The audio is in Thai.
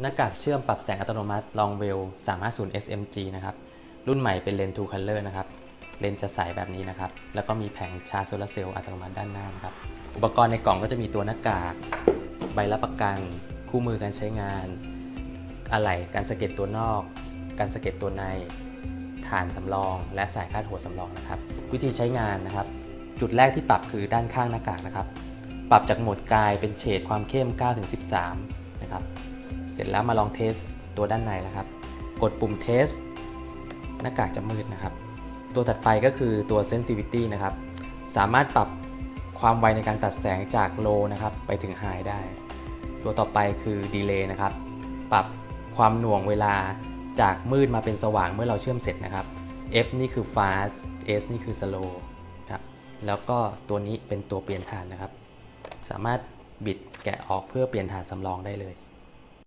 หน้ากากเชื่อมปรับแสงอัตโนมัติ Longwell 350 SMG นะครับ รุ่นใหม่เป็นเลนส์ Two Color นะครับ เลนส์จะใสแบบนี้นะครับ แล้วก็มีแผงชาร์จโซลาร์เซลล์อัตโนมัติด้านหน้านะครับ อุปกรณ์ในกล่องก็จะมีตัวหน้ากาก ใบรับประกัน คู่มือการใช้งาน อะไหล่การสะเก็ดตัวนอก การสะเก็ดตัวใน ฐานสำรอง และสายคาดหัวสำรองนะครับ วิธีใช้งานนะครับ จุดแรกที่ปรับคือด้านข้างหน้ากากนะครับ ปรับจากโหมดกายเป็นเฉดความเข้ม 9-13 นะครับ เสร็จแล้วมาลองเทสตัวด้านในนะครับ กดปุ่มเทสหน้ากากจะมืดนะครับ ตัวถัดไปก็คือตัว sensitivity นะครับ สามารถปรับความไวในการตัดแสงจาก low นะครับ ไปถึง high ได้ ตัวต่อไปคือ delay นะครับ ปรับความหน่วงเวลาจากมืดมาเป็นสว่างเมื่อเราเชื่อมเสร็จนะครับ F นี่คือ fast S นี่คือ slow ครับ แล้วก็ตัวนี้เป็นตัวเปลี่ยนฐานนะครับ สามารถ บิดแกะออกเพื่อเปลี่ยนฐานสำรองได้เลย